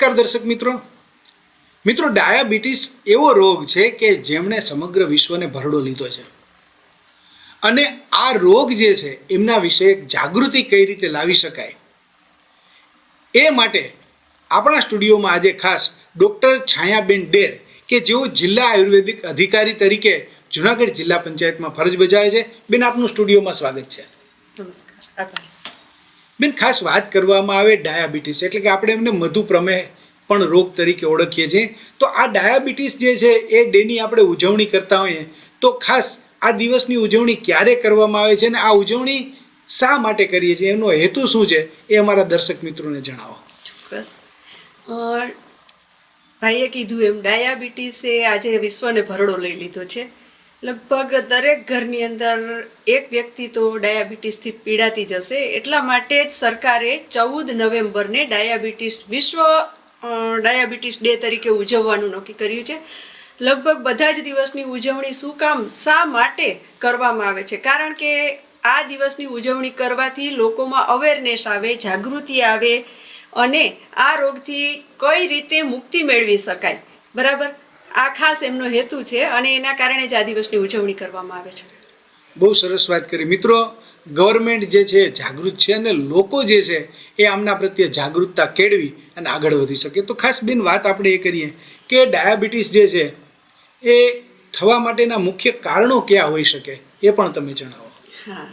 નમસ્કાર દર્શક મિત્રો. મિત્રો, ડાયાબિટીસ એવો રોગ છે કે જેમણે સમગ્ર વિશ્વને ભરડો લીધો છે. અને આ રોગ જે છે, એમના વિશે જાગૃતિ કઈ રીતે લાવી શકાય? એ માટે આપણા સ્ટુડિયોમાં આજે ખાસ ડૉક્ટર છાયાબેન ડેર કે જેઓ જિલ્લા આયુર્વેદિક અધિકારી તરીકે જુનાગઢ જિલ્લા પંચાયતમાં ફરજ બજાવે છે. બેન, આપનું સ્ટુડિયોમાં સ્વાગત છે. નમસ્કાર. બેન ખાસ વાત કરવામાં આવે ડાયાબિટીસ એટલે કે આપણે એમને મધુપ્રમેહ પણ રોગ તરીકે ઓળખીએ છીએ. તો આ ડાયાબિટીસ જે છે એ ડેની આપણે ઉજવણી કરતા હોઈએ. તો ખાસ આ દિવસની ઉજવણી ક્યારે કરવામાં આવે છે અને આ ઉજવણી શા માટે કરીએ છીએ? એનો હેતુ શું છે? એ અમારા દર્શક મિત્રોને જણાવો. અ, ભાઈએ કીધું એમ ડાયાબિટીસે આજે વિશ્વને ભરડો લઈ લીધો છે. લગભગ દરેક ઘરની અંદર એક વ્યક્તિ તો ડાયાબિટીસથી પીડાતી જશે, એટલા માટે જ સરકારે ચૌદ નવેમ્બરને ડાયાબિટીસ વિશ્વ ડાયાબિટીસ ડે તરીકે ઉજવવાનું નક્કી કર્યું છે. લગભગ બધા જ દિવસની ઉજવણી શું કામ શા માટે કરવામાં આવે છે? કારણ કે આ દિવસની ઉજવણી કરવાથી લોકોમાં અવેરનેસ આવે, જાગૃતિ આવે અને આ રોગથી કઈ રીતે મુક્તિ મેળવી શકાય? બરાબર? આ ખાસ એમનો હેતુ છે અને એના કારણે જ આ દિવસની ઉજવણી કરવામાં આવે છે. બહુ સરસ વાત કરી. મિત્રો ગવર્મેન્ટ જે છે જાગૃત છે અને લોકો જે છે એ આમના પ્રત્યે જાગૃતતા કેળવી અને આગળ વધી શકે. તો ખાસ બેન વાત આપણે એ કરીએ કે ડાયાબિટીસ જે છે એ થવા માટેના મુખ્ય કારણો કયા હોઈ શકે એ પણ તમે જણાવો. હા.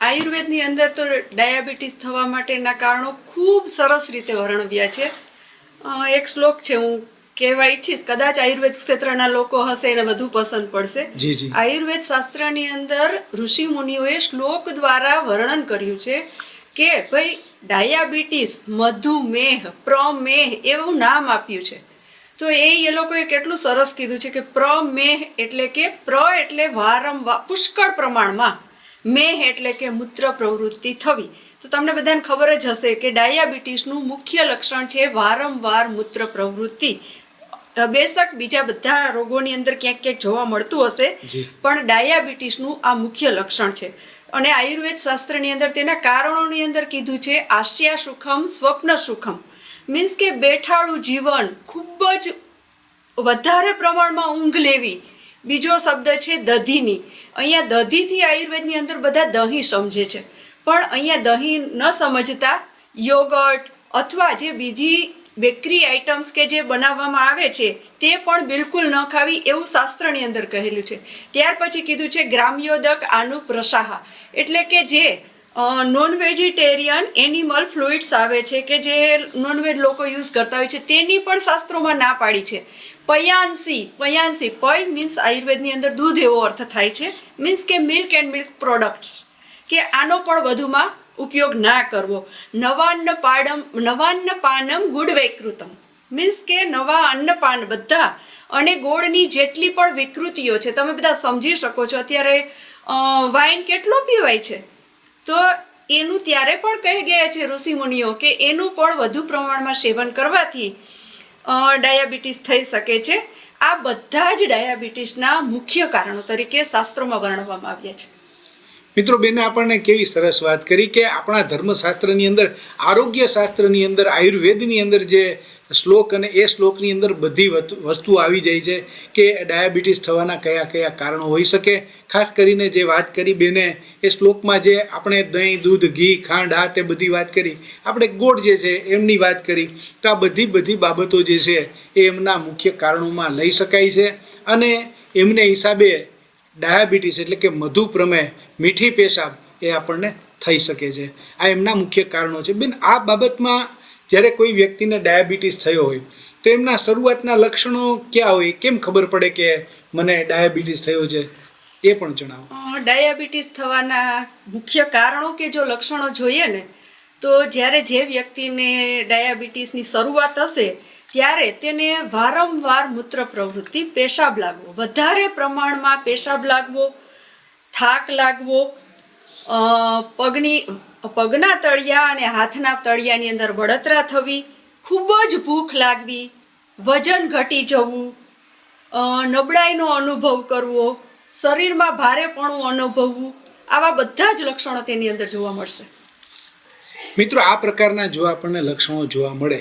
આયુર્વેદની અંદર તો ડાયાબિટીસ થવા માટેના કારણો ખૂબ સરસ રીતે વર્ણવ્યા છે. એક શ્લોક છે હું કહેવા ઈચ્છીશ કદાચ આયુર્વેદ ક્ષેત્રના લોકો હશે એને વધુ પસંદ પડશે. આયુર્વેદ શાસ્ત્રની અંદર ઋષિ મુનિઓએ શ્લોક દ્વારા વર્ણન કર્યું છે કે ભાઈ ડાયાબિટીસ મધુમેહ પ્રમેહ એવું નામ આપ્યું છે. તો એ એ લોકોએ કેટલું સરસ કીધું છે કે પ્રમેહ એટલે કે પ્ર એટલે વારંવાર પુષ્કળ પ્રમાણમાં. મેહ એટલે કે મૂત્ર પ્રવૃત્તિ થવી. તો તમને બધાને ખબર જ હશે કે ડાયાબિટીસનું મુખ્ય લક્ષણ છે વારંવાર મૂત્ર પ્રવૃત્તિ. બેશક બીજા બધા રોગોની અંદર ક્યાંક ક્યાંક જોવા મળતું હશે પણ ડાયાબિટીસનું આ મુખ્ય લક્ષણ છે. અને આયુર્વેદ શાસ્ત્રની અંદર તેના કારણોની અંદર કીધું છે આસ્યા સુખમ સ્વપ્ન સુખમ. મીન્સ કે બેઠાડું જીવન ખૂબ જ વધારે પ્રમાણમાં ઊંઘ લેવી. બીજો શબ્દ છે દધીની. અહીંયા દધીથી આયુર્વેદની અંદર બધા દહીં સમજે છે. પણ અહીંયા દહીં ન સમજતા યોગર્ટ અથવા જે બીજી બેકરી આઇટમ્સ કે જે બનાવવામાં આવે છે, તે પણ બિલકુલ ન ખાવી એવું શાસ્ત્રની અંદર કહેલું છે. ત્યાર પછી કીધું છે ગ્રામ્યોદક આનુપ્રસાહા. એટલે કે જે નોન વેજીટેરિયન એનિમલ ફ્લુઇડ્સ આવે છે કે જે નોનવેજ લોકો યુઝ કરતા હોય છે, તેની પણ શાસ્ત્રોમાં ના પાડી છે. પયાંસી પયાંસી, પય મીન્સ આયુર્વેદની અંદર દૂધ એવો અર્થ થાય છે. મીન્સ કે મિલ્ક એન્ડ મિલ્ક પ્રોડક્ટ્સ કે આનો પણ વધુમાં ઉપયોગ ના કરવો. નવાન્ન પાડમ, નવાન્ન પાનમ ગુડ વૈકૃતમ. મીન્સ કે નવા અન્નપાન બધા અને ગોળની જેટલી પણ વિકૃતિઓ છે, તમે બધા સમજી શકો છો. અત્યારે વાઇન કેટલો પીવાય છે? તો એનું ત્યારે પણ કહી ગયા છે ઋષિમુનિઓ કે એનું પણ વધુ પ્રમાણમાં સેવન કરવાથી ડાયાબિટીસ થઈ શકે છે. આ બધા જ ડાયાબિટીસના મુખ્ય કારણો તરીકે શાસ્ત્રોમાં વર્ણવવામાં આવ્યા છે. મિત્રો બેને આપણને કેવી સરસ વાત કરી કે આપણા ધર્મશાસ્ત્રની અંદર આરોગ્ય શાસ્ત્રની અંદર, આયુર્વેદની અંદર જે શ્લોક અને એ શ્લોકની અંદર બધી વસ્તુ આવી જાય છે કે ડાયાબિટીસ થવાના કયા કયા કારણો હોઈ શકે. ખાસ કરીને જે વાત કરી બેને, એ શ્લોકમાં જે આપણે દહીં, દૂધ, ઘી, ખાંડ, આ તે બધી વાત કરી, આપણે ગોળ જે છે એમની વાત કરી, તો આ બધી બધી બાબતો જે છે એ એમના મુખ્ય કારણોમાં લઈ શકાય છે અને એમને હિસાબે ડાયાબિટીસ એટલે કે મધુપ્રમેહ મીઠી પેશાબ એ આપણને થઈ શકે છે. આ એમના મુખ્ય કારણો છે. બેન, આ બાબતમાં જ્યારે કોઈ વ્યક્તિને ડાયાબિટીસ થયો હોય, તો એમના શરૂઆતના લક્ષણો ક્યાં હોય? કેમ ખબર પડે કે મને ડાયાબિટીસ થયો છે? એ પણ જણાવો. ડાયાબિટીસ થવાના મુખ્ય કારણો કે જો લક્ષણો જોઈએ ને, તો જ્યારે જે વ્યક્તિને ડાયાબિટીસની શરૂઆત હશે ત્યારે તેને વારંવાર મૂત્ર પ્રવૃત્તિ પેશાબ લાગવો. વધારે પ્રમાણમાં પેશાબ લાગવો, થાક લાગવો પગની, પગના તળિયા અને હાથના તળિયાની અંદર બળતરા થવી, ખૂબ જ ભૂખ લાગવી, વજન ઘટી જવું નબળાઈનો અનુભવ કરવો, શરીરમાં ભારેપણું અનુભવવું, આવા બધા જ લક્ષણો તેની અંદર જોવા મળશે. મિત્રો, આ પ્રકારના જો આપણને લક્ષણો જોવા મળે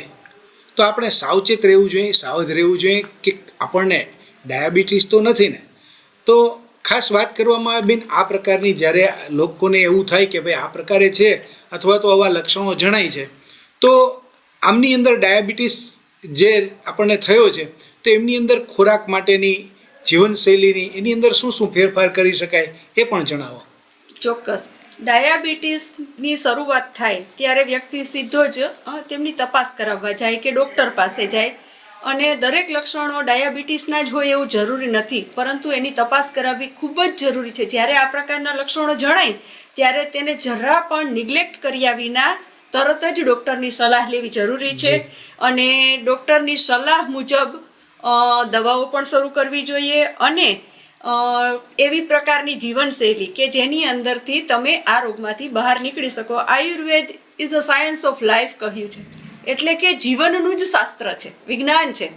તો આપણે સાવચેત રહેવું જોઈએ, સાવધ રહેવું જોઈએ કે આપણને ડાયાબિટીસ તો નથી ને. તો ખાસ વાત કરવામાં આવે બેન આ પ્રકારની જ્યારે લોકોને એવું થાય કે ભાઈ આ પ્રકારે છે અથવા તો આવા લક્ષણો જણાય છે, તો આમની અંદર ડાયાબિટીસ જે આપણને થયો છે, તો એમની અંદર ખોરાક માટેની જીવનશૈલીની એની અંદર શું શું ફેરફાર કરી શકાય એ પણ જણાવો. ચોક્કસ. ડાયાબિટીસની શરૂઆત થાય ત્યારે વ્યક્તિ સીધો જ તેમની તપાસ કરાવવા જાય કે ડૉક્ટર પાસે જાય. અને દરેક લક્ષણો ડાયાબિટીસના જ હોય એવું જરૂરી નથી પરંતુ એની તપાસ કરાવવી ખૂબ જ જરૂરી છે. જ્યારે આ પ્રકારના લક્ષણો જણાય ત્યારે તેને જરા પણ નિગ્લેક્ટ કર્યા વિના તરત જ ડૉક્ટરની સલાહ લેવી જરૂરી છે. અને ડૉક્ટરની સલાહ મુજબ દવાઓ પણ શરૂ કરવી જોઈએ અને એવી પ્રકારની જીવનશૈલી કે જેની અંદરથી તમે આ રોગમાંથી બહાર નીકળી શકો. Ayurveda is a science of life કહ્યું છે. એટલે કે જીવનનું જ શાસ્ત્ર છે વિજ્ઞાન છે.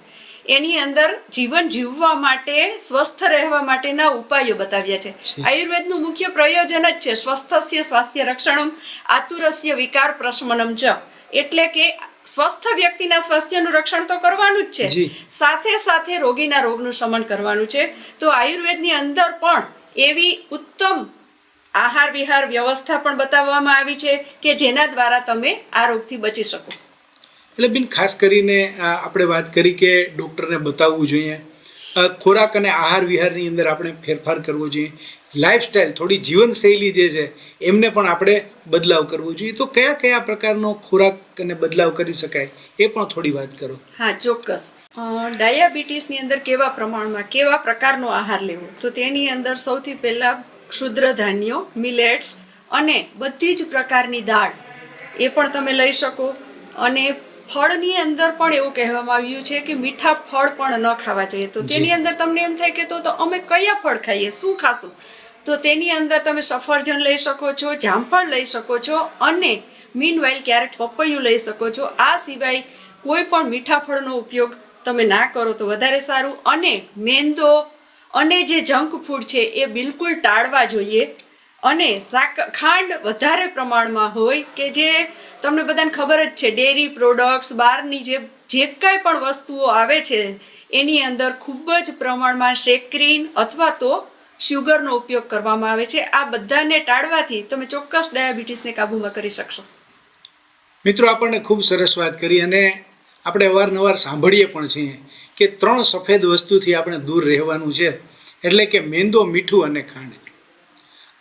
એની અંદર જીવન જીવવા માટે સ્વસ્થ રહેવા માટેના ઉપાયો બતાવ્યા છે. આયુર્વેદનું મુખ્ય પ્રયોજન જ છે સ્વસ્થસ્ય સ્વાસ્થ્ય રક્ષણમ આતુરસ્ય વિકાર પ્રશમનમ ચ એટલે કે સ્વસ્થ વ્યક્તિના સ્વાસ્થ્યનું રક્ષણ તો કરવાનું જ. છે. સાથે સાથે રોગીના રોગનું શમન કરવાનું છે. તો આયુર્વેદની અંદર પણ એવી ઉત્તમ આહાર વિહાર વ્યવસ્થા પણ બતાવવામાં આવી છે કે જેના દ્વારા તમે આ રોગથી બચી શકો. એટલે બિન ખાસ કરીને આપણે વાત કરી કે ડૉક્ટરને બતાવવું જોઈએ. ખોરાક અને આહાર વિહારની અંદર આપણે ફેરફાર કરવો જોઈએ. લાઈફસ્ટાઈલ થોડી જીવનશૈલી જે છે, એમને પણ આપણે બદલાવ કરવો જોઈએ. તો કયા કયા પ્રકારનો ખોરાક અને બદલાવ કરી શકાય, એ પણ થોડી વાત કરો. હા, ચોક્કસ. ડાયાબિટીસની અંદર કેવા પ્રમાણમાં, કેવા પ્રકારનો આહાર લેવો? તો તેની અંદર સૌથી પહેલાં ક્ષુદ્ર ધાન્યો, મિલેટ્સ અને બધી જ પ્રકારની દાળ, એ પણ તમે લઈ શકો. અને ફળની અંદર પણ એવું કહેવામાં આવ્યું છે કે મીઠા ફળ પણ ન ખાવા જોઈએ. તો તેની અંદર તમને એમ થાય કે તો અમે કયા ફળ ખાઈએ? શું ખાશું? તો તેની અંદર તમે સફરજન લઈ શકો છો જામફળ લઈ શકો છો અને મીનવાઇલ ક્યારેક પપૈયું લઈ શકો છો. આ સિવાય કોઈ પણ મીઠા ફળનો ઉપયોગ તમે ના કરો તો વધારે સારું. અને મેંદો અને જે જંક ફૂડ છે એ બિલકુલ ટાળવા જોઈએ. અને સાક ખાંડ વધારે પ્રમાણમાં હોય કે જે તમને બધાને ખબર જ છે ડેરી પ્રોડક્ટ્સ બહારની જે જે કાંઈ પણ વસ્તુઓ આવે છે, એની અંદર ખૂબ જ પ્રમાણમાં શેકરીન અથવા તો શુગરનો ઉપયોગ કરવામાં આવે છે. આ બધાને ટાળવાથી તમે ચોક્કસ ડાયાબિટીસને કાબૂમાં કરી શકશો. મિત્રો, આપણને ખૂબ સરસ વાત કરી અને આપણે અવારનવાર સાંભળીએ પણ છીએ કે ત્રણ સફેદ વસ્તુથી આપણે દૂર રહેવાનું છે. એટલે કે મેંદો, મીઠું અને ખાંડ.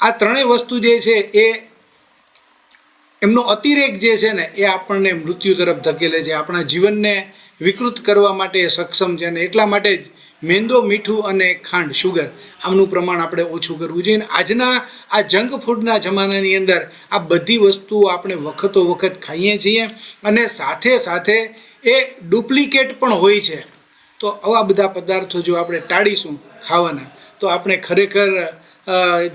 આ ત્રણેય વસ્તુ જે છે એ એમનો અતિરેક જે છે ને, એ આપણને મૃત્યુ તરફ ધકેલે છે. આપણા જીવનને વિકૃત કરવા માટે સક્ષમ છે અને એટલા માટે જ મેંદો, મીઠું અને ખાંડ શુગર આમનું પ્રમાણ આપણે ઓછું કરવું જોઈએ. આજના આ જંક ફૂડના જમાનાની અંદર આ બધી વસ્તુઓ આપણે વખતો વખત ખાઈએ છીએ અને સાથે સાથે એ ડુપ્લિકેટ પણ હોય છે. તો આવા બધા પદાર્થો જો આપણે ટાળીશું ખાવાના, તો આપણે ખરેખર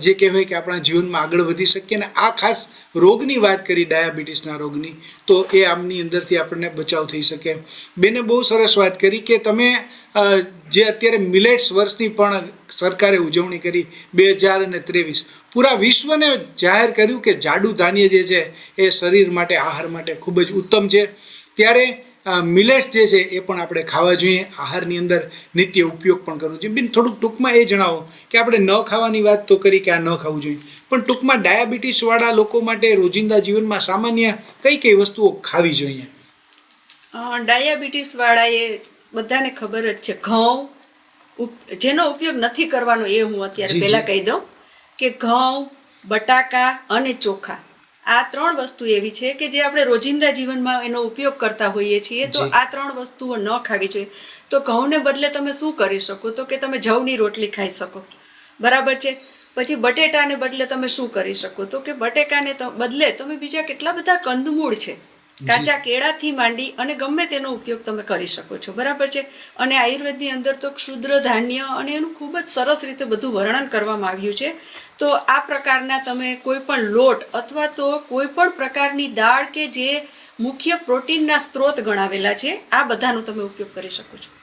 જે કહેવાય કે આપણા જીવનમાં આગળ વધી શકીએ અને આ ખાસ રોગની વાત કરી, ડાયાબિટીસના રોગની, તો એ આમની અંદરથી આપણને બચાવ થઈ શકે. બેને બહુ સરસ વાત કરી કે તમે જે અત્યારે મિલેટ્સ વર્ષની પણ સરકારે ઉજવણી કરી, બે હજાર અને ત્રેવીસ, પૂરા વિશ્વને જાહેર કર્યું કે જાડુ ધાન્ય જે છે, એ શરીર માટે, આહાર માટે ખૂબ જ ઉત્તમ છે. ત્યારે મિલેટ્સ જે છે એ પણ આપણે ખાવા જોઈએ. આહારની અંદર નિત્ય ઉપયોગ પણ કરવો જોઈએ. બેન થોડુંક ટૂંકમાં એ જણાવો કે આપણે ન ખાવાની વાત તો કરી કે આ ન ખાવું જોઈએ. પણ ટૂંકમાં ડાયાબિટીસવાળા લોકો માટે રોજિંદા જીવનમાં સામાન્ય કઈ કઈ વસ્તુઓ ખાવી જોઈએ? ડાયાબિટીસવાળાએ બધાને ખબર જ છે ઘઉં જેનો ઉપયોગ નથી કરવાનો એ હું અત્યારે પહેલાં કહી દઉં કે ઘઉં બટાકા અને ચોખા. આ ત્રણ વસ્તુ એવી છે કે જે આપણે રોજિંદા જીવનમાં એનો ઉપયોગ કરતા હોઈએ છીએ તો આ ત્રણ વસ્તુઓ ન ખાવી જોઈએ. તો ઘઉંને બદલે તમે શું કરી શકો? તો કે તમે જવની રોટલી ખાઈ શકો. બરાબર છે? પછી બટેટાને બદલે તમે શું કરી શકો? તો કે બટેકાને બદલે તમે બીજા કેટલા બધા કંદમૂળ છે. કાચા કેળાથી માંડી અને ગમે તેનો ઉપયોગ તમે કરી શકો છો. બરાબર છે? અને આયુર્વેદની અંદર તો ક્ષુદ્ર ધાન્ય અને એનું ખૂબ જ સરસ રીતે બધું વર્ણન કરવામાં આવ્યું છે. તો આ પ્રકારના તમે કોઈ પણ લોટ અથવા તો કોઈ પણ પ્રકારની દાળ કે જે મુખ્ય પ્રોટીનના સ્ત્રોત ગણાવેલા છે, આ બધાનો તમે ઉપયોગ કરી શકો છો.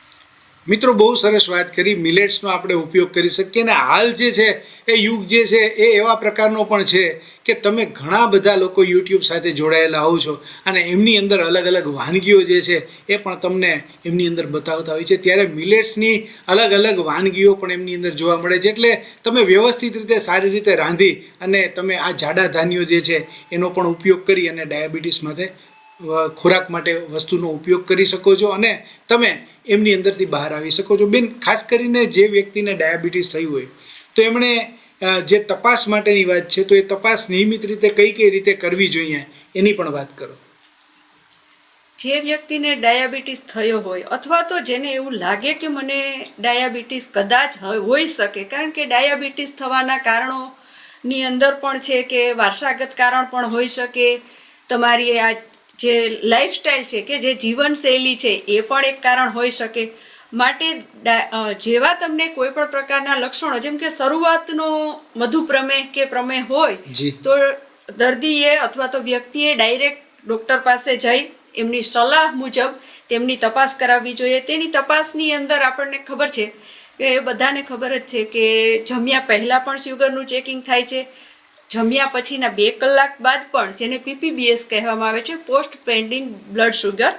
મિત્રો, બહુ સરસ વાત કરી. મિલેટ્સનો આપણે ઉપયોગ કરી શકીએ. અને હાલ જે છે, એ યુગ જે છે, એ એવા પ્રકારનો પણ છે કે તમે ઘણા બધા લોકો યુટ્યુબ સાથે જોડાયેલા હોવ છો અને એમની અંદર અલગ અલગ વાનગીઓ જે છે, એ પણ તમને એમની અંદર બતાવતા હોય છે. ત્યારે મિલેટ્સની અલગ અલગ વાનગીઓ પણ એમની અંદર જોવા મળે છે. એટલે તમે વ્યવસ્થિત રીતે, સારી રીતે રાંધી અને તમે આ જાડા ધાન્યો જે છે, એનો પણ ઉપયોગ કરી અને ડાયાબિટીસ માટે ખોરાક માટે વસ્તુનો ઉપયોગ કરી શકો છો અને તમે એમની અંદરથી બહાર આવી શકો છો. બેન, ખાસ કરીને જે વ્યક્તિને ડાયાબિટીસ થયું હોય, તો એમણે જે તપાસ માટેની વાત છે, તો એ તપાસ નિયમિત રીતે કઈ કઈ રીતે કરવી જોઈએ, એની પણ વાત કરો. જે વ્યક્તિને ડાયાબિટીસ થયો હોય, અથવા તો જેને એવું લાગે કે મને ડાયાબિટીસ કદાચ હોઈ શકે, કારણ કે ડાયાબિટીસ થવાના કારણોની અંદર પણ છે કે વારસાગત કારણ પણ હોઈ શકે. તમારી આ જે લાઈફસ્ટાઈલ છે કે જે જીવનશૈલી છે એ પણ એક કારણ હોઈ શકે. માટે જેવા તમને કોઈ પણ પ્રકારના લક્ષણો જેમ કે શરૂઆતનો મધુપ્રમેહ કે પ્રમેહ હોય તો દર્દીએ અથવા તો વ્યક્તિએ ડાયરેક્ટ ડૉક્ટર પાસે જઈ એમની સલાહ મુજબ તેમની તપાસ કરાવવી જોઈએ. તેની તપાસની અંદર આપણને ખબર છે કે બધાને ખબર જ છે કે જમ્યા પહેલાં પણ શુગરનું ચેકિંગ થાય છે. જમ્યા પછીના બે કલાક બાદ પણ જેને પીપીબીએસ કહેવામાં આવે છે પોસ્ટ પેન્ડિંગ બ્લડ શુગર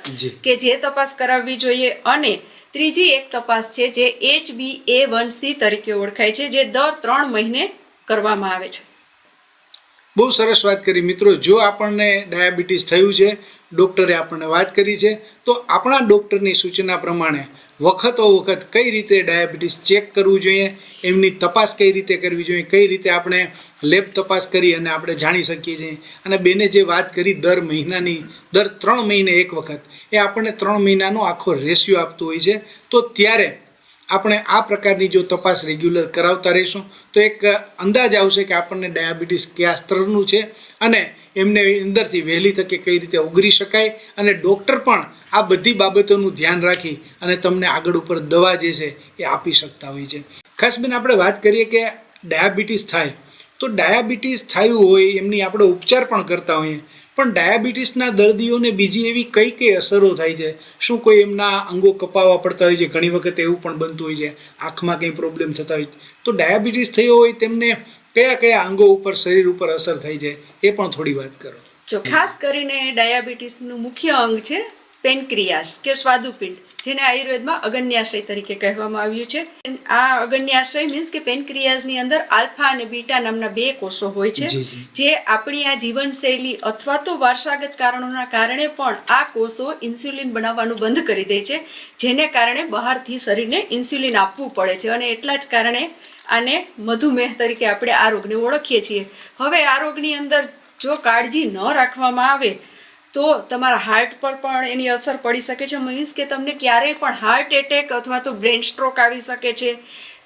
કે જે તપાસ કરાવવી જોઈએ. અને ત્રીજી એક તપાસ છે જે H B A one C તરીકે ઓળખાય છે જે દર ત્રણ મહિને કરવામાં આવે છે. બહુ સરસ વાત કરી. મિત્રો જો આપણને ડાયાબિટીસ થયું છે ડૉક્ટરે આપણને વાત કરી છે તો આપણા ડૉક્ટરની સૂચના પ્રમાણે વખતો વખત કઈ રીતે ડાયાબિટીસ ચેક કરવું જોઈએ, એમની તપાસ કઈ રીતે કરવી જોઈએ, કઈ રીતે આપણે લેબ તપાસ કરી અને આપણે જાણી શકીએ છીએ. અને બેને જે વાત કરી દર મહિનાની, દર ત્રણ મહિને એક વખત, એ આપણને ત્રણ મહિનાનો આખો રેશિયો આપતું હોય છે. તો ત્યારે આપણે આ પ્રકારની જો તપાસ રેગ્યુલર કરાવતા રહીશું, તો એક અંદાજ આવશે કે આપણને ડાયાબિટીસ કયા સ્તરનું છે અને એમને અંદરથી વહેલી તકે કઈ રીતે ઉગરી શકાય અને ડૉક્ટર પણ આ બધી બાબતોનું ધ્યાન રાખી અને તમને આગળ ઉપર દવા જે છે એ આપી શકતા હોય છે. ખાસ બેન આપણે વાત કરીએ કે ડાયાબિટીસ થાય. તો ડાયાબિટીસ થયું હોય, એમની આપણે ઉપચાર પણ કરતા હોઈએ પણ ડાયાબિટીસના દર્દીઓને બીજી એવી કઈ કઈ અસરો થાય છે? શું કોઈ એમના અંગો કપાવવા પડતા હોય છે? ઘણી વખત એવું પણ બનતું હોય છે, આંખમાં કંઈ પ્રોબ્લેમ થતા હોય. તો ડાયાબિટીસ થયો હોય તેમને કયા કયા અંગો ઉપર શરીર ઉપર અસર થાય છે? એ પણ થોડી વાત કરો. જો ખાસ કરીને ડાયાબિટીસનું મુખ્ય અંગ છે પેનક્રિયાસ કે સ્વાદુપિંડ. જેને આયુર્વેદમાં અગન્યાશય તરીકે કહેવામાં આવ્યું છે. આ અગન્યાશય મીન્સ કે પેનક્રિયાઝની અંદર આલ્ફા અને બીટા નામના બે કોષો હોય છે. જી, આપણી આ જીવનશૈલી અથવા તો વારસાગત કારણોના કારણે પણ આ કોષો ઇન્સ્યુલિન બનાવવાનું બંધ કરી દે છે. જેને કારણે બહારથી શરીરને ઇન્સ્યુલિન આપવું પડે છે. અને એટલા જ કારણે આને મધુમેહ તરીકે આપણે આ રોગને ઓળખીએ છીએ. હવે આ રોગની અંદર જો કાળજી ન રાખવામાં આવે તો તમારા હાર્ટ પર પણ એની અસર પડી શકે છે. મીન્સ કે તમને ક્યારેય પણ હાર્ટ એટેક અથવા તો બ્રેન સ્ટ્રોક આવી શકે છે.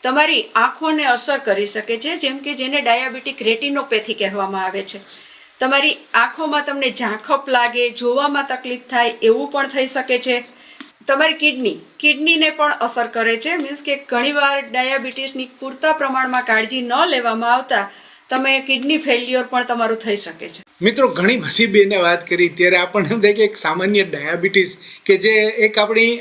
તમારી આંખોને અસર કરી શકે છે, જેમ કે જેને ડાયાબિટીક રેટિનોપેથી કહેવામાં આવે છે. તમારી આંખોમાં તમને ઝાંખપ લાગે, જોવામાં તકલીફ થાય એવું પણ થઈ શકે છે. તમારી કિડની કિડનીને પણ અસર કરે છે. મીન્સ કે ઘણીવાર ડાયાબિટીસની પૂરતા પ્રમાણમાં કાળજી ન લેવામાં આવતા તમે કિડની ફેલ્યોર પણ તમારું થઈ શકે છે. મિત્રો, ઘણી બધી બેને વાત કરી. ત્યારે આપણને એમ થાય કે એક સામાન્ય ડાયાબિટીસ કે જે એક આપણી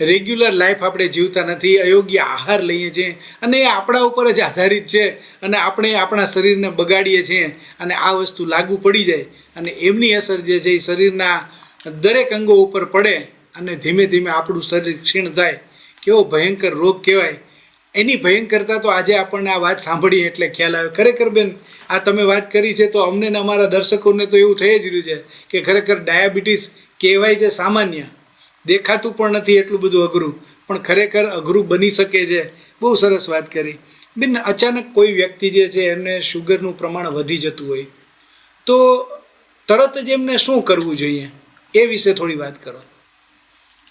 રેગ્યુલર લાઈફ આપણે જીવતા નથી, અયોગ્ય આહાર લઈએ છીએ અને એ આપણા ઉપર જ આધારિત છે અને આપણે આપણા શરીરને બગાડીએ છીએ અને આ વસ્તુ લાગુ પડી જાય અને એમની અસર જે છે એ શરીરના દરેક અંગો ઉપર પડે અને ધીમે ધીમે આપણું શરીર ક્ષીણ થાય. કેવો ભયંકર રોગ કહેવાય. એની ભયંકરતા તો આજે આપણને આ વાત સાંભળી એટલે ખ્યાલ આવે. ખરેખર બેન, આ તમે વાત કરી છે તો અમને ને અમારા દર્શકોને તો એવું થઈ જ રહ્યું છે કે ખરેખર ડાયાબિટીસ કહેવાય છે સામાન્ય. દેખાતું પણ નથી એટલું બધું અઘરું. પણ ખરેખર અઘરું બની શકે છે. બહુ સરસ વાત કરી. બેન, અચાનક કોઈ વ્યક્તિ જે છે એમને શુગરનું પ્રમાણ વધી જતું હોય. તો તરત જ એમને શું કરવું જોઈએ? એ વિશે થોડી વાત કરો.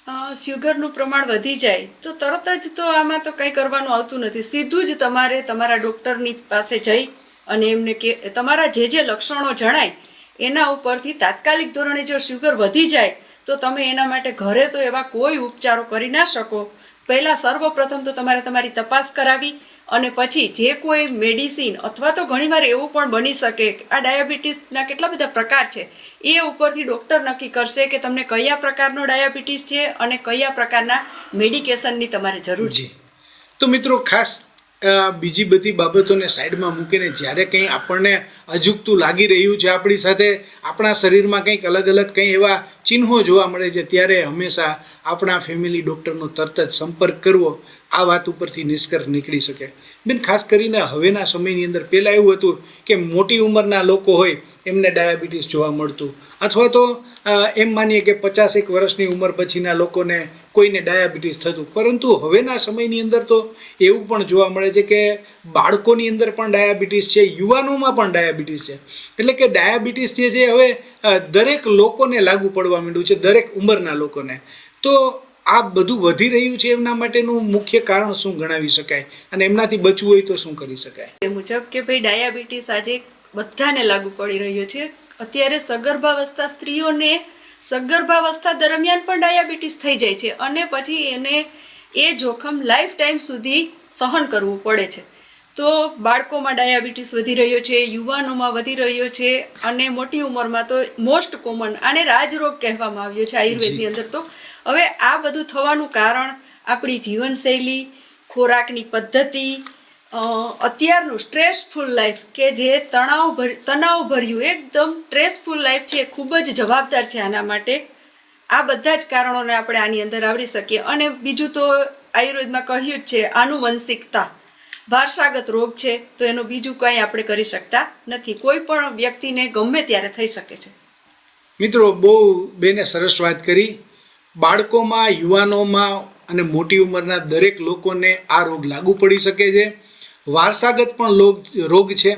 શુગરનું પ્રમાણ વધી જાય, તો તરત જ તો આમાં તો કંઈ કરવાનું આવતું નથી. સીધું જ તમારે તમારા ડૉક્ટરની પાસે જઈ અને એમને કે, તમારા જે જે લક્ષણો જણાય, એના ઉપરથી તાત્કાલિક ધોરણે જો શુગર વધી જાય, તો તમે એના માટે ઘરે તો એવા કોઈ ઉપચારો કરી ના શકો. પહેલાં સર્વપ્રથમ તો તમારે તમારી તપાસ કરાવી અને પછી જે કોઈ મેડિસિન અથવા તો ઘણીવાર એવું પણ બની શકે આ ડાયાબિટીસના કેટલા બધા પ્રકાર છે, એ ઉપરથી ડૉક્ટર નક્કી કરશે કે તમને કયા પ્રકારનો ડાયાબિટીસ છે અને કયા પ્રકારના મેડિકેશનની તમારે જરૂર છે. તો મિત્રો ખાસ બીજી બધી બાબતોને સાઈડમાં મૂકીને જ્યારે કંઈ આપણને અજુગતું લાગી રહ્યું છે આપણી સાથે, આપણા શરીરમાં કંઈક અલગ અલગ કંઈ એવા ચિહ્નો જોવા મળે છે, ત્યારે હંમેશા આપણા ફેમિલી ડૉક્ટરનો તરત જ સંપર્ક કરવો આ વાત ઉપરથી નિષ્કર્ષ નીકળી શકે. બેન, ખાસ કરીને હવેના સમયની અંદર પહેલાં એવું હતું કે મોટી ઉંમરના લોકો હોય એમને ડાયાબિટીસ જોવા મળતું. અથવા તો એમ માનીએ કે પચાસેક વર્ષની ઉંમર પછીના લોકોને કોઈને ડાયાબિટીસ થતું. પરંતુ હવેના સમયની અંદર તો એવું પણ જોવા મળે છે કે બાળકોની અંદર પણ ડાયાબિટીસ છે, યુવાનોમાં પણ ડાયાબિટીસ છે. એટલે કે ડાયાબિટીસ જે છે, હવે દરેક લોકોને લાગુ પડવા માંડ્યું છે, દરેક ઉંમરના લોકોને. તો આ બધું વધી રહ્યું છે એમના માટેનું મુખ્ય કારણ શું ગણાવી શકાય? અને એમનાથી બચવું હોય તો શું કરી શકાય? એ મુજબ કે ભાઈ ડાયાબિટીસ આજે બધાને લાગુ પડી રહ્યો છે. અત્યારે સગર્ભાવસ્થા સ્ત્રીઓને સગર્ભાવસ્થા દરમિયાન પણ ડાયાબિટીસ થઈ જાય છે અને પછી એને એ જોખમ લાઈફ ટાઈમ સુધી સહન કરવું પડે છે. તો બાળકોમાં ડાયાબિટીસ વધી રહ્યો છે યુવાનોમાં વધી રહ્યો છે અને મોટી ઉંમરમાં તો મોસ્ટ કોમન આને રાજરોગ કહેવામાં આવ્યો છે આયુર્વેદની અંદર તો. હવે આ બધું થવાનું કારણ આપણી જીવનશૈલી ખોરાકની પદ્ધતિ અત્યારનું સ્ટ્રેસફુલ લાઈફ કે જે તણાવ ભર તણાવ ભર્યું એકદમ સ્ટ્રેસફુલ લાઈફ છે એ ખૂબ જ જવાબદાર છે આના માટે. આ બધા જ કારણોને આપણે આની અંદર આવરી શકીએ. અને બીજું તો આયુર્વેદમાં કહ્યું જ છે આનુવંશિકતા. વારસાગત રોગ છે, તો એનું બીજું કંઈ આપણે કરી શકતા નથી. કોઈ પણ વ્યક્તિને ગમે ત્યારે થઈ શકે છે. મિત્રો, બહુ બેને સરસ વાત કરી. બાળકોમાં, યુવાનોમાં અને મોટી ઉંમરના દરેક લોકોને આ રોગ લાગુ પડી શકે છે. વારસાગત પણ રોગ છે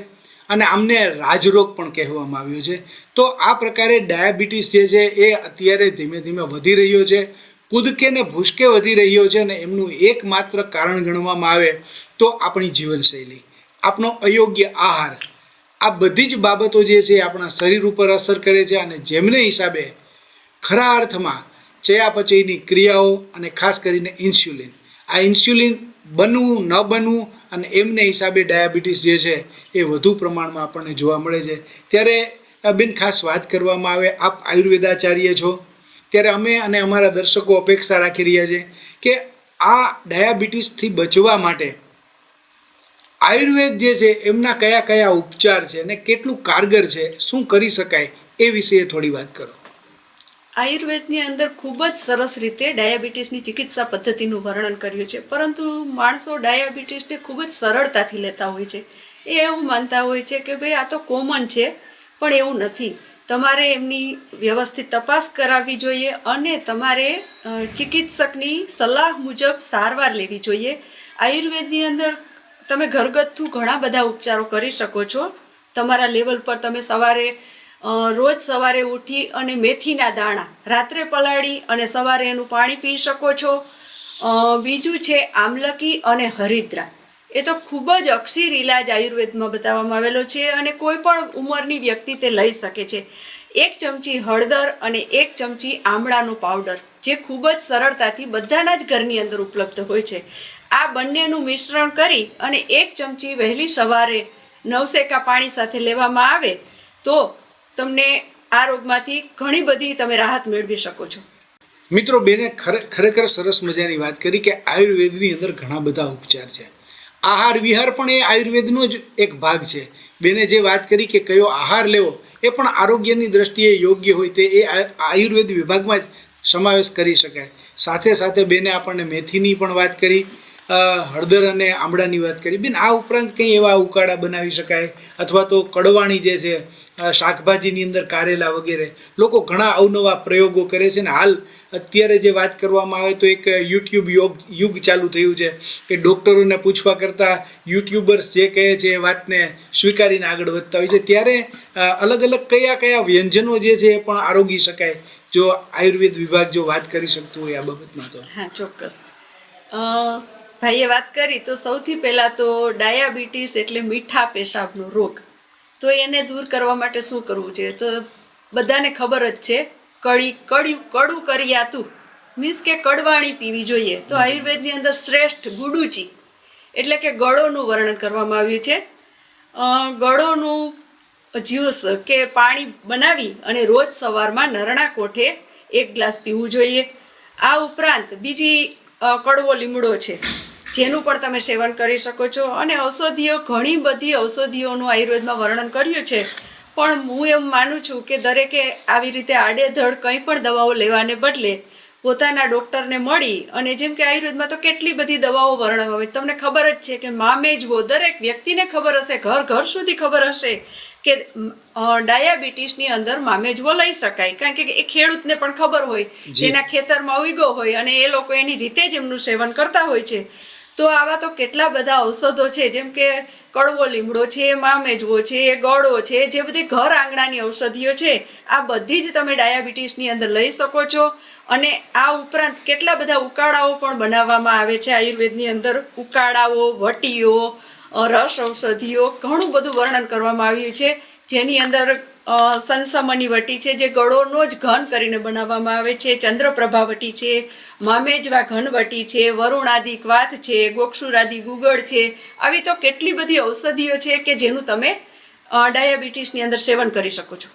અને આમને રાજરોગ પણ કહેવામાં આવ્યો છે. તો આ પ્રકારે ડાયાબિટીસ જે છે, એ અત્યારે ધીમે ધીમે વધી રહ્યો છે. કૂદકે ને ભૂસકે વધી રહ્યો છે અને એમનું એકમાત્ર કારણ ગણવામાં આવે તો આપણી જીવનશૈલી આપણો અયોગ્ય આહાર. આ બધી જ બાબતો જે છે આપણા શરીર ઉપર અસર કરે છે અને જેમને હિસાબે ખરા અર્થમાં ચયાપચયની ક્રિયાઓ અને ખાસ કરીને ઇન્સ્યુલિન, આ ઇન્સ્યુલિન બનવું, ન બનવું અને એમને હિસાબે ડાયાબિટીસ જે છે એ વધુ પ્રમાણમાં આપણને જોવા મળે છે. ત્યારે બેન ખાસ વાત કરવામાં આવે, આપ આયુર્વેદાચાર્ય છો? ત્યારે અમે અને અમારા દર્શકો અપેક્ષા રાખી રહ્યા છે કે આ ડાયાબિટીસથી બચવા માટે આયુર્વેદ જે છે એમના કયા કયા ઉપચાર છે અને કેટલું કારગર છે, શું કરી શકાય એ વિશે થોડી વાત કરો. આયુર્વેદની અંદર ખૂબ જ સરસ રીતે ડાયાબિટીસની ચિકિત્સા પદ્ધતિનું વર્ણન કર્યું છે, પરંતુ માણસો ડાયાબિટીસને ખૂબ જ સરળતાથી લેતા હોય છે. એ એવું માનતા હોય છે કે ભાઈ આ તો કોમન છે, પણ એવું નથી. તમારે એમની વ્યવસ્થિત તપાસ કરાવવી જોઈએ અને તમારે ચિકિત્સકની સલાહ મુજબ સારવાર લેવી જોઈએ. આયુર્વેદની અંદર તમે ઘરગથ્થુ ઘણા બધા ઉપચારો કરી શકો છો. તમારા લેવલ પર તમે સવારે રોજ સવારે ઉઠી અને મેથીના દાણા રાત્રે પલાળી અને સવારે એનું પાણી પી શકો છો. બીજું છે આમલકી અને હરિદ્રા. એ તો ખૂબ જ અક્ષીર ઇલાજ આયુર્વેદમાં બતાવવામાં આવેલો છે અને કોઈ પણ ઉંમરની વ્યક્તિ તે લઈ શકે છે. એક ચમચી હળદર અને એક ચમચી આમળાનો પાવડર, જે ખૂબ જ સરળતાથી બધાના જ ઘરની અંદર ઉપલબ્ધ હોય છે. આ બંનેનું મિશ્રણ કરી અને એક ચમચી વહેલી સવારે નવસેકા પાણી સાથે લેવામાં આવે તો તમને આ રોગમાંથી ઘણી બધી તમે રાહત મેળવી શકો છો. મિત્રો બેને ખરે- ખરેખર સરસ મજાની વાત કરી કે આયુર્વેદની અંદર ઘણા બધા ઉપચાર છે. આહાર વિહાર પણ એ આયુર્વેદનો જ એક ભાગ છે. બેને જે વાત કરી કે કયો આહાર લેવો, એ પણ આરોગ્યની દ્રષ્ટિએ યોગ્ય હોય તે એ આયુર્વેદ વિભાગમાં જ સમાવેશ કરી શકાય. સાથે સાથે બેને આપણને મેથીની પણ વાત કરી હળદર અને આમળાની વાત કરી. બેન, આ ઉપરાંત કંઈ એવા ઉકાળા બનાવી શકાય? અથવા તો કડવાણી જે છે શાકભાજીની અંદર કારેલા વગેરે. લોકો ઘણા અવનવા પ્રયોગો કરે છે ને હાલ અત્યારે જે વાત કરવામાં આવે તો એક યુટ્યુબ યોગ, યુગ ચાલુ થયું છે કે ડૉક્ટરોને પૂછવા કરતાં યુટ્યુબર્સ જે કહે છે એ વાતને સ્વીકારીને આગળ વધતા હોય છે. ત્યારે અલગ અલગ કયા કયા વ્યંજનો જે છે એ પણ આરોગી શકાય. જો આયુર્વેદ વિભાગ જો વાત કરી શકતું હોય આ બાબતમાં તો. હા, ચોક્કસ. ભાઈએ વાત કરી તો સૌથી પહેલાં તો ડાયાબિટીસ એટલે મીઠા પેશાબનો રોગ. તો એને દૂર કરવા માટે શું કરવું છે? તો બધાને ખબર જ છે કડી કડ્યું કડું કરિયાતું મીન્સ કે કડવાણી પીવી જોઈએ. તો આયુર્વેદની અંદર શ્રેષ્ઠ ગુડુચી એટલે કે ગળોનું વર્ણન કરવામાં આવ્યું છે. ગળોનું જ્યુસ કે પાણી બનાવી અને રોજ સવારમાં નરણા કોઠે એક ગ્લાસ પીવું જોઈએ. આ ઉપરાંત બીજી કડવો લીમડો છે. જેનું પણ તમે સેવન કરી શકો છો. અને ઔષધિઓ ઘણી બધી ઔષધિઓનું આયુર્વેદમાં વર્ણન કર્યું છે. પણ હું એમ માનું છું કે દરેકે આવી રીતે આડેધડ કંઈ પણ દવાઓ લેવાને બદલે પોતાના ડૉક્ટરને મળી અને જેમ કે આયુર્વેદમાં તો કેટલી બધી દવાઓ વર્ણવવામાં આવે તમને ખબર જ છે કે મામેજવો દરેક વ્યક્તિને ખબર હશે ઘર ઘર સુધી ખબર હશે કે ડાયાબિટીસની અંદર મામેજવો લઈ શકાય. કારણ કે એ ખેડૂતને પણ ખબર હોય. જેના એના ખેતરમાં ઉગ્યો હોય અને એ લોકો એની રીતે જ એમનું સેવન કરતા હોય છે. તો આવા તો કેટલા બધા ઔષધો છે, જેમ કે કડવો લીમડો છે, મામેજવો છે, ગળો છે, જે બધી ઘર આંગણાની ઔષધિઓ છે, આ બધી જ તમે ડાયાબિટીસની અંદર લઈ શકો છો. અને આ ઉપરાંત કેટલા બધા ઉકાળાઓ પણ બનાવવામાં આવે છે, આયુર્વેદની અંદર ઉકાળાઓ, વટીઓ રસ ઔષધિઓ, ઘણું બધું વર્ણન કરવામાં આવ્યું છે. જેની અંદર સંસમની વટી છે, જે ગળોનો જ ઘન કરીને બનાવવામાં આવે છે ચંદ્રપ્રભા વટી છે, મામેજવા ઘન વટી છે, વરુણાદિ ક્વાથ છે, ગોક્ષુરાદિ ગુગળ છે. આવી તો કેટલી બધી ઔષધિઓ છે કે જેનું તમે ડાયાબિટીસની અંદર સેવન કરી શકો છો.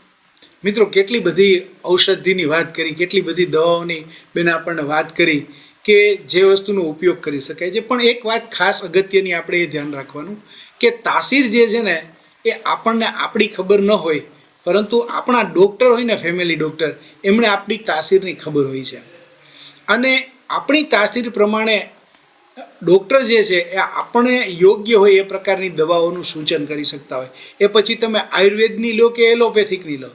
મિત્રો, કેટલી બધી ઔષધિની વાત કરી, કેટલી બધી દવાઓની બેન આપણને વાત કરી કે જે વસ્તુનો ઉપયોગ કરી શકાય છે. પણ એક વાત ખાસ અગત્યની આપણે એ ધ્યાન રાખવાનું કે તાસીર જે છે ને, એ આપણને આપણી ખબર ન હોય પરંતુ આપણા ડૉક્ટર હોય ને ફેમિલી ડૉક્ટર એમણે આપણી તાસીરની ખબર હોય છે. અને આપણી તાસીર પ્રમાણે ડૉક્ટર જે છે, એ આપણે યોગ્ય હોય એ પ્રકારની દવાઓનું સૂચન કરી શકતા હોય. એ પછી તમે આયુર્વેદની લો કે એલોપેથિકની લો.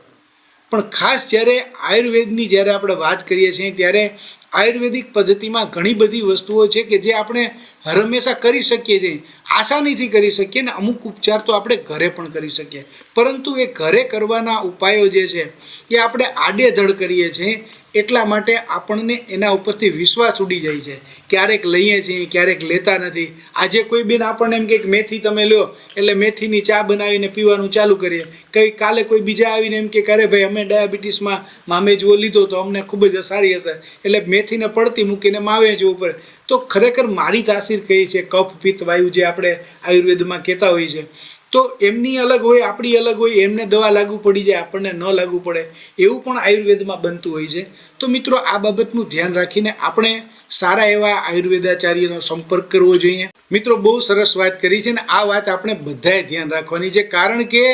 પણ ખાસ જ્યારે આયુર્વેદની જ્યારે આપણે વાત કરીએ છીએ, ત્યારે આયુર્વેદિક પદ્ધતિમાં ઘણી બધી વસ્તુઓ છે કે જે આપણે હંમેશા કરી શકીએ છીએ. આસાનીથી કરી શકીએ ને અમુક ઉપચાર તો આપણે ઘરે પણ કરી શકીએ. પરંતુ એ ઘરે કરવાના ઉપાયો જે છે, એ આપણે આડેધડ કરીએ છીએ, એટલા માટે આપણને એના ઉપરથી વિશ્વાસ ઉડી જાય છે. ક્યારેક લઈએ છીએ, ક્યારેક લેતા નથી. આજે કોઈ બેન આપણને એમ કે, મેથી તમે લ્યો. એટલે મેથીની ચા બનાવીને પીવાનું ચાલુ કરીએ. કંઈ કાલે કોઈ બીજા આવીને એમ કે, અરે ભાઈ, અમે ડાયાબિટીસમાં મામેજવો લીધો તો અમને ખૂબ જ સારી હશે. એટલે મેથીને પડતી મૂકીને માવેજવો ઉપર તો ખરેખર મારી તાસીર કઈ છે, કફ, પિત્ત, વાયુ જે આપણે આયુર્વેદમાં કહેતા હોઈએ છે તો એમની અલગ હોય, આપણી અલગ હોય, એમને દવા લાગુ પડી જાય, આપણને ન લાગુ પડે, એવું પણ આયુર્વેદમાં બનતું હોય છે. તો મિત્રો, આ બાબતનું ધ્યાન રાખીને આપણે સારા એવા આયુર્વેદાચાર્યનો સંપર્ક કરવો જોઈએ. મિત્રો, બહુ સરસ વાત કરી છે ને, આ વાત આપણે બધાએ ધ્યાન રાખવાની છે, કારણ કે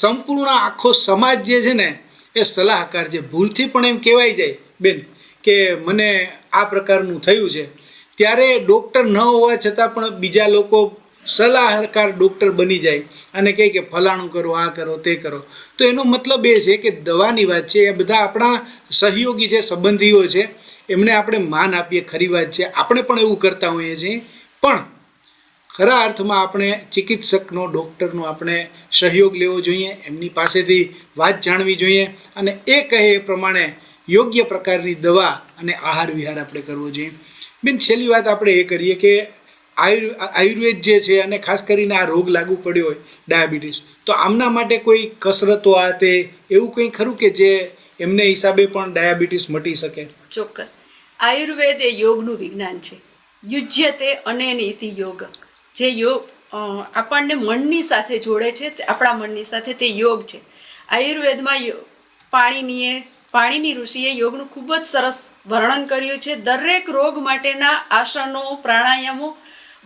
સંપૂર્ણ આખો સમાજ જે છે ને, એ સલાહકાર છે. ભૂલથી પણ એમ કહેવાય જાય, બેન, કે મને આ પ્રકારનું થયું છે. ત્યારે ડૉક્ટર ન હોવા છતાં પણ બીજા લોકો સલાહકાર ડૉક્ટર બની જાય અને કહે કે ફલાણું કરો, આ કરો, તે કરો. તો એનો મતલબ એ છે કે દવાની વાત છે, એ બધા આપણા સહયોગી છે, સંબંધીઓ છે, એમને આપણે માન આપીએ, ખરી વાત છે. આપણે પણ એવું કરતા હોઈએ છીએ. પણ ખરા અર્થમાં આપણે ચિકિત્સકનો, ડૉક્ટરનો આપણે સહયોગ લેવો જોઈએ, એમની પાસેથી વાત જાણવી જોઈએ અને એ કહે એ પ્રમાણે યોગ્ય પ્રકારની દવા અને આહાર વિહાર આપણે કરવો જોઈએ. બેન, છેલ્લી વાત આપણે એ કરીએ કે આયુર, આયુર્વેદ જે છે અને ખાસ કરીને આ રોગ લાગુ પડ્યો હોય, ડાયાબિટીસ, તો આમના માટે કોઈ કસરતો આ તે એવું કંઈ ખરું કે જે એમને હિસાબે પણ ડાયાબિટીસ મટી શકે? ચોક્કસ. આયુર્વેદ એ યોગનું વિજ્ઞાન છે. યુજ્યતે અનેનીતિ યોગ. જે યોગ આપણને મનની સાથે જોડે છે આપણા મનની સાથે તે યોગ છે. આયુર્વેદમાં પાણીનીએ પાણીની ઋષિએ યોગનું ખૂબ જ સરસ વર્ણન કર્યું છે. દરેક રોગ માટેના આસનો પ્રાણાયામો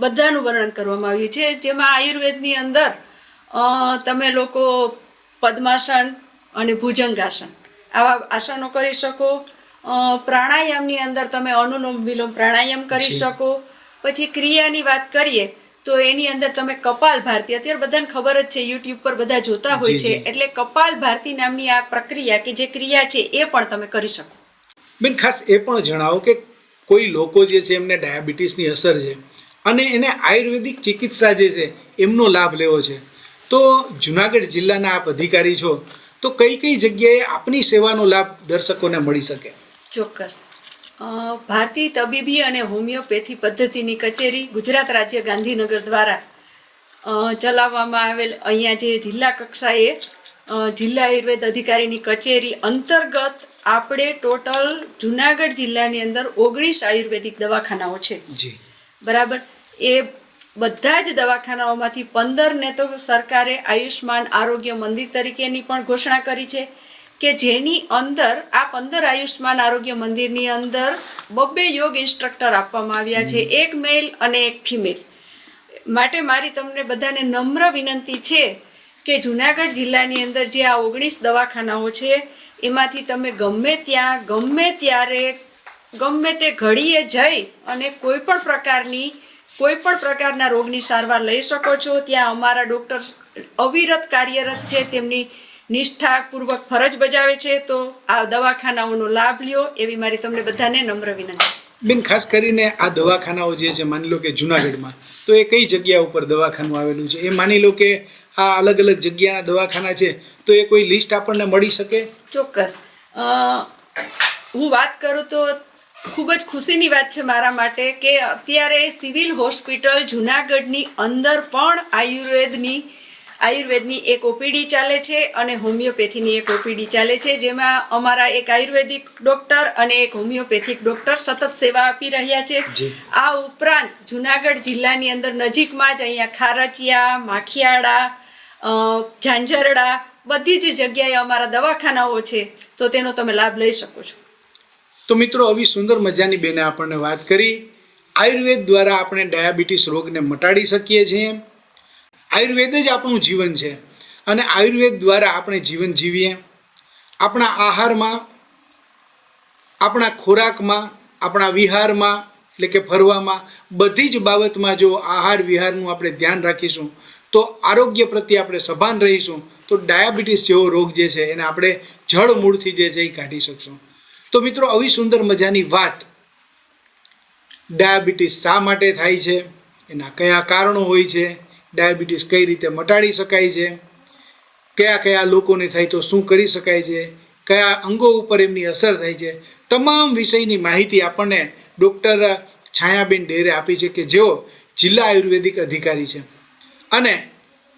બધાનું વર્ણન કરવામાં આવ્યું છે. જેમાં આયુર્વેદની અંદર તમે લોકો પદ્માસન અને ભુજંગાસન આવા આસનો કરી શકો. પ્રાણાયામની અંદર તમે અનુલોમ વિલોમ પ્રાણાયામ કરી શકો. પછી ક્રિયાની વાત કરીએ તો એની અંદર તમે કપાલ ભારતી અત્યારે બધાને ખબર જ છે યુટ્યુબ પર બધા જોતા હોય છે. એટલે કપાલ ભારતી નામની આ પ્રક્રિયા કે જે ક્રિયા છે એ પણ તમે કરી શકો. બેન ખાસ એ પણ જણાવો કે કોઈ લોકો જે છે એમને ડાયાબિટીસની અસર છે અને એને આયુર્વેદિક ચિકિત્સા જે છે એમનો લાભ લેવો છે. તો જુનાગઢ જિલ્લાના આપ અધિકારી છો તો કઈ કઈ જગ્યાએ આપની સેવાનો લાભ દર્શકોને મળી શકે? ચોક્કસ. ભારતીય તબીબી અને હોમિયોપેથી પદ્ધતિની કચેરી ગુજરાત રાજ્ય ગાંધીનગર દ્વારા ચલાવવામાં આવેલ. અહીંયા જે જિલ્લા કક્ષાએ જિલ્લા આયુર્વેદ અધિકારીની કચેરી અંતર્ગત આપણે ટોટલ જુનાગઢ જિલ્લાની અંદર ઓગણીસ આયુર્વેદિક દવાખાનાઓ છે. જી. બરાબર? એ બધા જ દવાખાનાઓમાંથી પંદરને તો સરકારે આયુષ્માન આરોગ્ય મંદિર તરીકેની પણ ઘોષણા કરી છે. કે જેની અંદર આ પંદર આયુષ્માન આરોગ્ય મંદિરની અંદર બબ્બે યોગ ઇન્સ્ટ્રક્ટર આપવામાં આવ્યા છે. એક મેલ અને એક ફિમેલ માટે મારી તમને બધાને નમ્ર વિનંતી છે કે જુનાગઢ જિલ્લાની અંદર જે આ ઓગણીસ દવાખાનાઓ છે એમાંથી તમે ગમે ત્યાં ગમે ત્યારે ગમે તે ઘડીએ જઈ અને કોઈ પણ પ્રકારની કોઈ પણ પ્રકારના રોગની સારવાર લઈ શકો છો. ત્યાં અમારા ડૉક્ટર અવિરત કાર્યરત છે. તેમની નિષ્ઠાપૂર્વક ફરજ બજાવે છે તો આ દવાખાનાઓનો લાભ લ્યો. એવી મારી તમને બધાને નમ્ર વિનંતી. બેન ખાસ કરીને આ દવાખાનાઓ જે છે માની લો કે જુનાગઢમાં તો એ કઈ જગ્યા ઉપર દવાખાનું આવેલું છે? એ માની લો કે આ અલગ અલગ જગ્યાના દવાખાના છે તો એ કોઈ લિસ્ટ આપણને મળી શકે? ચોક્કસ. હું વાત કરું તો ખૂબ જ ખુશીની વાત છે મારા માટે કે અત્યારે સિવિલ હોસ્પિટલ જુનાગઢની અંદર પણ આયુર્વેદની આયુર્વેદની એક ઓપીડી ચાલે છે અને હોમિયોપેથીની એક ઓપીડી ચાલે છે જેમાં અમારા એક આયુર્વેદિક ડૉક્ટર અને એક હોમિયોપેથિક ડૉક્ટર સતત સેવા આપી રહ્યા છે. આ ઉપરાંત જુનાગઢ જિલ્લાની અંદર નજીકમાં જ અહીંયા ખારચિયા માખિયાળા ઝાંઝરડા બધી જ જગ્યાએ અમારા દવાખાનાઓ છે. તો તેનો તમે લાભ લઈ શકો છો. તો મિત્રો આવી સુંદર મજાની બેને આપણને વાત કરી. આયુર્વેદ દ્વારા આપણે ડાયાબિટીસ રોગને મટાડી શકીએ છીએ. આયુર્વેદ જ આપણું જીવન છે. અને આયુર્વેદ દ્વારા આપણે જીવન જીવીએ. આપણા આહારમાં, આપણા ખોરાકમાં, આપણા વિહારમાં, એટલે કે ફરવામાં, બધી જ બાબતમાં જો આહાર વિહારનું આપણે ધ્યાન રાખીશું, તો આરોગ્ય પ્રત્યે આપણે સભાન રહીશું, તો ડાયાબિટીસ જેવો રોગ જે છે એને આપણે જળ મૂળથી જે છે એ કાઢી શકશું. તો મિત્રો, આવી સુંદર મજાની વાત ડાયાબિટીસ શા માટે થાય છે? એના કયા કારણો હોય છે? ડાયાબિટીસ કઈ રીતે મટાડી શકાય છે? કયા કયા લોકોને થાય તો શું કરી શકાય છે? કયા અંગો ઉપર એમની અસર થાય છે? તમામ વિષયની માહિતી આપણને ડૉક્ટર છાયાબેન ડેરે આપી છે કે જેઓ જિલ્લા આયુર્વેદિક અધિકારી છે. અને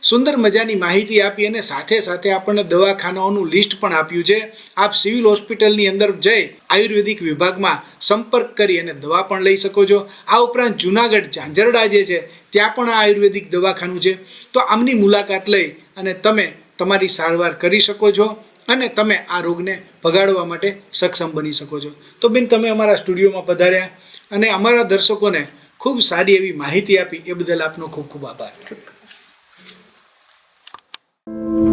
સુંદર મજાની માહિતી આપી અને સાથે સાથે આપણને દવાખાનાઓનું લિસ્ટ પણ આપ્યું છે. આપ સિવિલ હોસ્પિટલની અંદર જઈ આયુર્વેદિક વિભાગમાં સંપર્ક કરી અને દવા પણ લઈ શકો છો. આ ઉપરાંત જુનાગઢ ઝાંઝરડા જે છે, ત્યાં પણ આ આયુર્વેદિક દવાખાનું છે. તો આમની મુલાકાત લઈ અને તમે તમારી સારવાર કરી શકો છો અને તમે આ રોગને ભગાડવા માટે સક્ષમ બની શકો છો. તો બેન, તમે અમારા સ્ટુડિયોમાં પધાર્યા અને અમારા દર્શકોને ખૂબ સારી એવી માહિતી આપી. એ બદલ આપનો ખૂબ ખૂબ આભાર. you